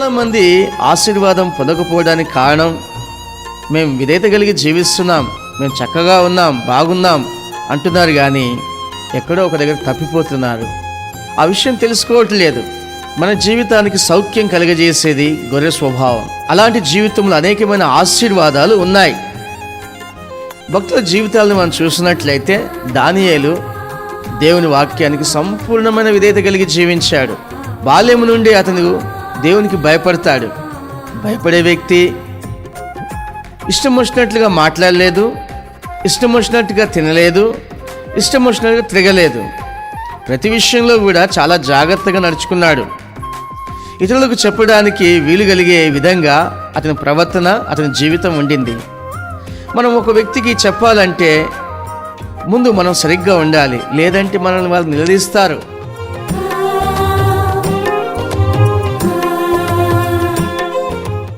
చాలామంది ఆశీర్వాదం పొందకపోవడానికి కారణం మేము విధేయత కలిగి జీవిస్తున్నాం మేము చక్కగా ఉన్నాం బాగున్నాం అంటున్నారు కానీ ఎక్కడో ఒక దగ్గర తప్పిపోతున్నారు. ఆ విషయం తెలుసుకోవట్లేదు. మన జీవితానికి సౌఖ్యం కలుగజేసేది గొర్రె స్వభావం. అలాంటి జీవితంలో అనేకమైన ఆశీర్వాదాలు ఉన్నాయి. భక్తుల జీవితాలను మనం చూసినట్లయితే దానియేలు దేవుని వాక్యానికి సంపూర్ణమైన విధేయత కలిగి జీవించాడు. బాల్యము నుండి అతను దేవునికి భయపడతాడు. భయపడే వ్యక్తి ఇష్టం వచ్చినట్లుగా మాట్లాడలేదు ఇష్టం వచ్చినట్టుగా తినలేదు ఇష్టం వచ్చినట్టుగా తిరగలేదు. ప్రతి విషయంలో కూడా చాలా జాగ్రత్తగా నడుచుకున్నాడు. ఇతరులకు చెప్పడానికి వీలు కలిగే విధంగా అతని ప్రవర్తన అతని జీవితం ఉండింది. మనం ఒక వ్యక్తికి చెప్పాలంటే ముందు మనం సరిగ్గా ఉండాలి. లేదంటే మనల్ని వాళ్ళు నిలదీస్తారు.